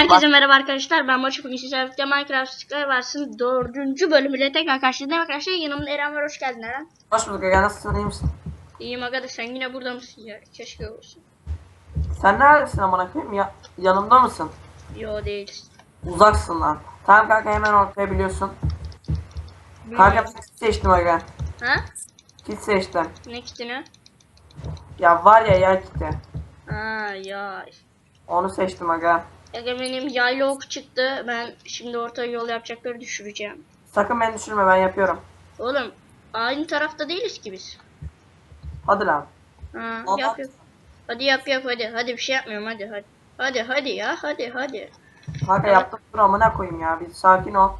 Herkese merhaba arkadaşlar. Ben Maçı bugün sizlerle Minecraft Sıklar Varsın 4. bölümüyle tekrar karşınızdayım arkadaşlar. Yanımda Eren var. Hoş geldin Eren. Hoş bulduk Ege nasılsın iyi misin? İyiyim aga sen yine burada mısın ya? Keşke olsun. Sen neredesin amına koyayım ya? Yanımda mısın? Yo değiliz. Uzaksın lan. Tamam kanka hemen ortaya biliyorsun. Kanka ben kit seçtim aga. Ha? Kit seçtim. Ne kitini? Ya var ya yer kiti. Ha ya. Onu seçtim aga. Aga benim yaylı ok çıktı. Ben şimdi orta yol yapacakları düşüreceğim. Sakın beni düşürme ben yapıyorum. Oğlum aynı tarafta değiliz ki biz. Hadi lan. Ha, yap yap. Hadi yap yap hadi. Hadi bir şey yapmıyorum hadi hadi. Hadi hadi ya hadi hadi. Kanka yaptım dur amına koyayım ya. Bir sakin ol.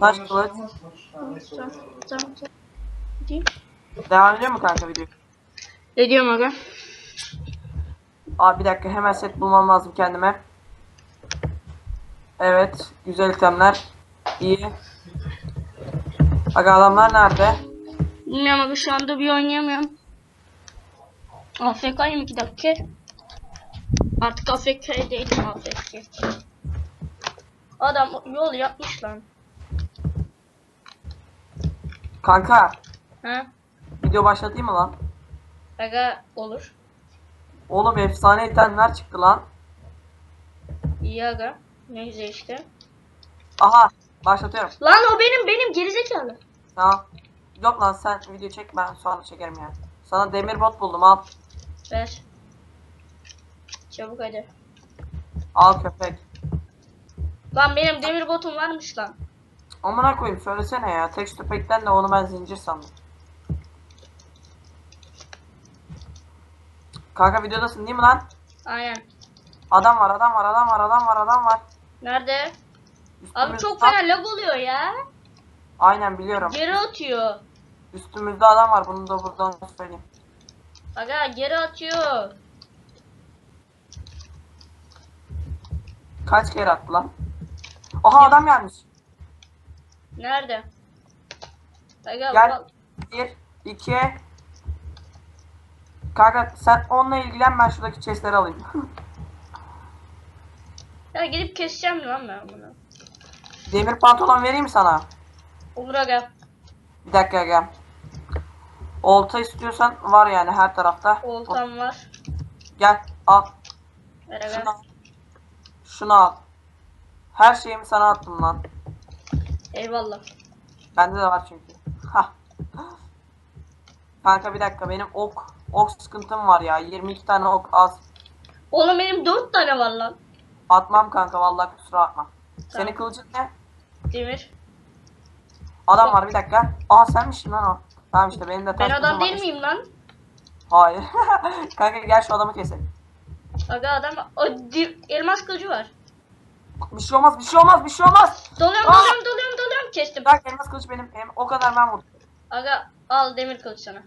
Taş kılıç. Tamam tamam tamam. Devam ediyor mu kanka video? Ne diyorum aga? Abi bir dakika hemen set bulmam lazım kendime. Evet. Güzel itemler. İyi. Aga adamlar nerede? Bilmiyorum aga şu anda bir oynayamıyorum. AFK'yım 2 dakika. Artık AFK değilim AFK. Adam yol yapmış lan. Kanka. Ha? Video başlatayım mı lan? Aga olur. Oğlum efsane itemler çıktı lan. İyi aga. Ne güzel işte. Aha başlatıyorum. Lan o benim benim gerizekalı. Tamam. Yok lan sen video çek ben sonra çekerim ya. Sana demir bot buldum al. Ver. Çabuk hadi. Al köpek. Lan benim demir botum varmış lan. Amına koyayım söylesene ya. Tek köpekten de onu ben zincir sandım. Kanka videodasın değil mi lan? Aynen. Adam var adam var adam var adam var adam var. Nerede? Abi çok fena lag oluyor ya. Aynen biliyorum. Geri atıyor. Üstümüzde adam var bunu da buradan söyleyeyim. Aga geri atıyor. Kaç kere attı lan? Oha adam gelmiş. Nerede? Aga Gel. bak- Bir, iki. Kanka sen onunla ilgilen ben şuradaki chestleri alayım. Ya gidip keseceğim lan ben bunu. Demir pantolon vereyim sana? Olur aga. Bir dakika gel. Olta istiyorsan var yani her tarafta. Oltam var. Gel al. Ver Şunu aga. al. Şunu al. Her şeyimi sana attım lan. Eyvallah. Bende de var çünkü. Hah. Kanka bir dakika benim ok ok sıkıntım var ya. 22 tane ok az. Oğlum benim dört tane var lan. Atmam kanka vallahi kusura bakma. Senin Tamam. kılıcın ne? Demir. Adam var bir dakika. Aa senmişsin lan o. Tamam işte benim de Ben adam değil miyim lan? Hayır. kanka gel şu adamı keselim. Aga adam o elmas kılıcı var. Bir şey olmaz bir şey olmaz bir şey olmaz. Doluyorum Aa! doluyorum doluyorum doluyorum kestim. Bak elmas kılıç benim. Hem o kadar ben vurdum. Aga al demir kılıç sana.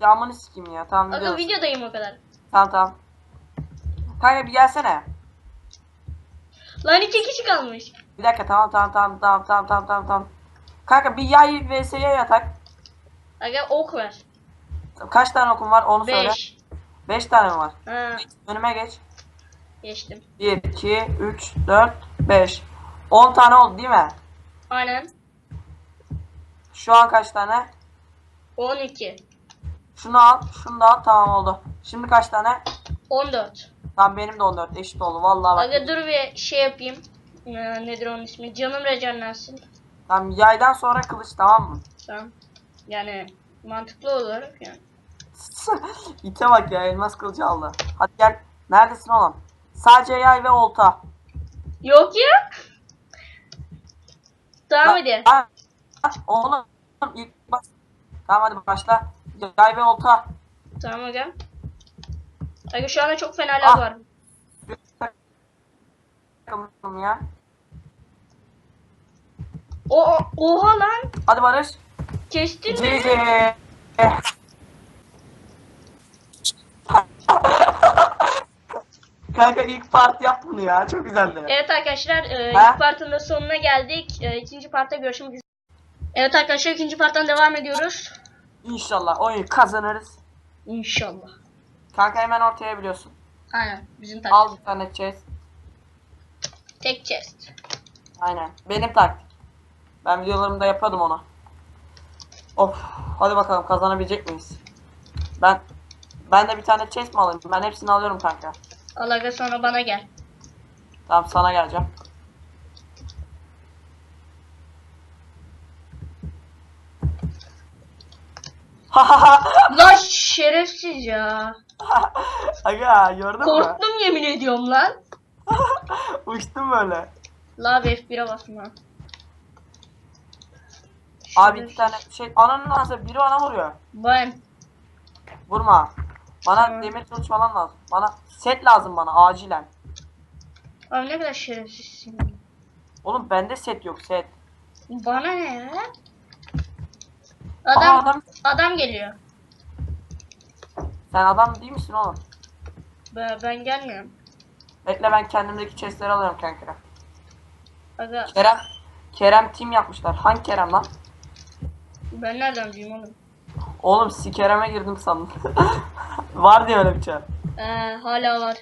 Ya amanı sikeyim ya. Tamam Aga videodayım o kadar. Tamam tamam. Kanka bir gelsene. Lan iki kişi kalmış. Bir dakika tamam tamam tamam tamam tamam tamam tamam tamam. Kanka bir yay vs'ye yatak. Aga ok ver. Kaç tane okun var onu söyle. Beş. 5 tane mi var? Ha Önüme geç. geçtim. 1, 2, 3, 4, 5. 10 tane oldu değil mi? Aynen. Şu an kaç tane? 12. Şunu al, şunu da al. Tamam oldu. Şimdi kaç tane? 14. Tamam benim de 14 eşit oldu. Vallahi bak. Aga dur bir şey yapayım. Ee, nedir onun ismi? Canım rejenlensin. Tamam yaydan sonra kılıç tamam mı? Tamam. Yani mantıklı olur yani. İte bak ya elmas kılıcı aldı. Hadi gel. Neredesin oğlum? Sadece yay ve olta. Yok ya. Tamam hadi. Ha, ha, Oğlum ilk baş... Tamam hadi başla. Yay ve olta. Tamam aga. Aga şu anda çok fena lag Ah. var. Ya. O oha lan. Hadi Barış. Kestin mi? GG. Kanka ilk part yap bunu ya. Çok güzeldi. Evet arkadaşlar e, Ha? ilk partın da sonuna geldik. E, ikinci partta görüşmek üzere. Evet arkadaşlar ikinci parttan devam ediyoruz. İnşallah oyunu kazanırız. İnşallah. Kanka hemen ortaya biliyorsun. Aynen bizim taktik. Al bir tane chest. Tek chest. Aynen. Benim taktik. Ben videolarımda yapıyordum onu. Of. Hadi bakalım kazanabilecek miyiz? Ben ben de bir tane chest mi alayım? Ben hepsini alıyorum kanka. Al aga sonra bana gel. Tamam sana geleceğim. Lan şerefsiz ya. Aga gördün mü? Korktum yemin ediyorum lan. Uçtum böyle. La abi F1'e basma. Abi Şerefsiz. iki tane şey ananın nasıl biri bana vuruyor. Ben. Vurma. Bana Tamam. demir kılıç falan lazım. Bana set lazım bana acilen. Abi ne kadar şerefsizsin. Oğlum bende set yok set. Bana ne ya? Aa, Adam, adam. adam geliyor. Sen adam değil misin oğlum? Ben, ben gelmiyorum. Bekle ben kendimdeki chestleri alıyorum kanka. Aga Kerem Kerem team yapmışlar. Hangi Kerem lan? ben nereden bileyim oğlum? Oğlum sikereme girdim sandım. Var diye öyle bir şey. Ee, hala var.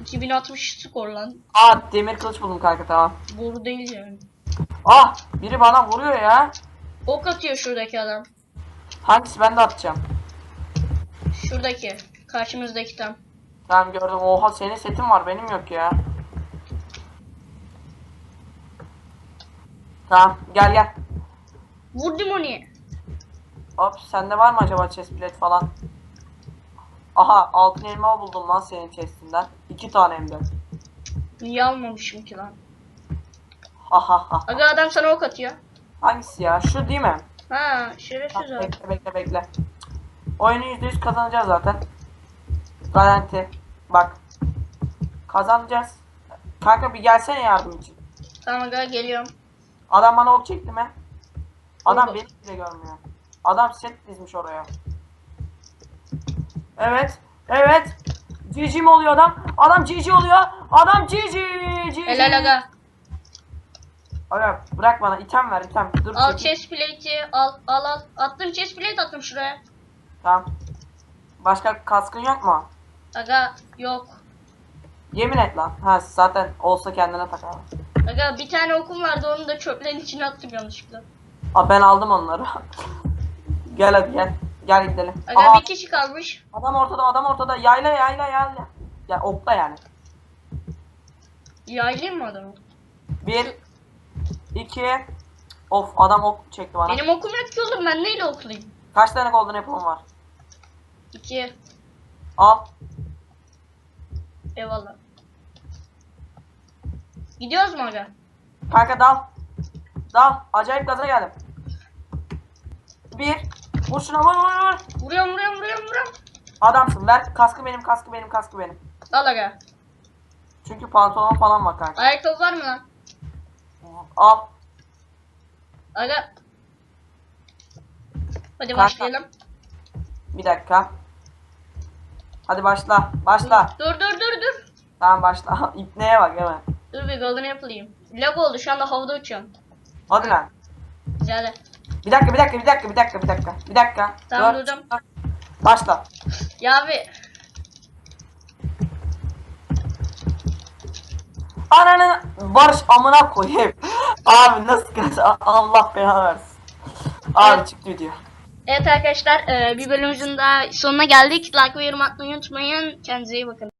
2060 skor lan. Aa demir kılıç buldum kanka tamam. Boru değil yani. Ah biri bana vuruyor ya. Ok atıyor şuradaki adam. Hangisi ben de atacağım. Şuradaki. Karşımızdaki tam. Tamam gördüm. Oha senin setin var benim yok ya. Tamam gel gel. Vurdum onu. Hop sende var mı acaba chest plate falan? Aha altın elma buldum lan senin chestinden. İki tane hem de. Niye almamışım ki lan? Ha ha ha. Aga adam sana ok atıyor. Hangisi ya? Şu değil mi? Ha Ha, şerefsiz abi. bekle bekle bekle. Oyunu %100 kazanacağız zaten. Garanti. Bak. Kazanacağız. Kanka bir gelsene yardım için. Tamam aga geliyorum. Adam bana ok çekti mi? Adam Vurdu. beni bile görmüyor. Adam set dizmiş oraya. Evet. Evet. GG mi oluyor adam? Adam GG oluyor. Adam GG. GG. Helal aga. Aga bırak bana item ver item. Dur. Al çekil. chest plate'i al al al. Attım chest plate attım şuraya. Tamam. Başka kaskın yok mu? Aga yok. Yemin et lan. Ha zaten olsa kendine takar. Aga bir tane okum vardı onu da çöplerin içine attım yanlışlıkla. Aa ben aldım onları. gel hadi gel. Gel gidelim. Aga Aha, bir kişi kalmış. adam ortada adam ortada. Yayla yayla yayla. Ya okla yani. Yaylayayım mı adamı? Bir, iki. Of adam ok çekti bana. Benim okum yok ki oğlum ben neyle oklayayım? Kaç tane golden apple'ım var? İki. Al. Eyvallah. Gidiyoruz mu aga? Kanka dal. Dal. Acayip gaza geldim. Bir. Vur şuna vur vur vur. Vuruyorum vuruyorum vuruyorum vuruyorum. Adamsın. Ver kaskı benim kaskı benim kaskı benim. Al aga. Çünkü pantolon falan var kanka. Ayakkabı var mı lan? Al. Aga. Hadi Kanka. başlayalım. Bir dakika. Hadi başla. Başla. Dur dur dur dur. Tamam başla. İpneye bak hemen. Dur bir golden yapayım. Lag oldu şu anda havada uçuyorum. Hadi lan. Güzel. Bir dakika bir dakika bir dakika bir dakika bir dakika. Bir dakika. Tamam, Dur, durdum. dur. Başla. Ya abi. Ananı Barış amına koyayım. Abi nasıl kaç Allah belanı versin. Abi çıktı video. Evet arkadaşlar e, bir bölümümüzün daha sonuna geldik. Like ve yorum atmayı unutmayın. Kendinize iyi bakın.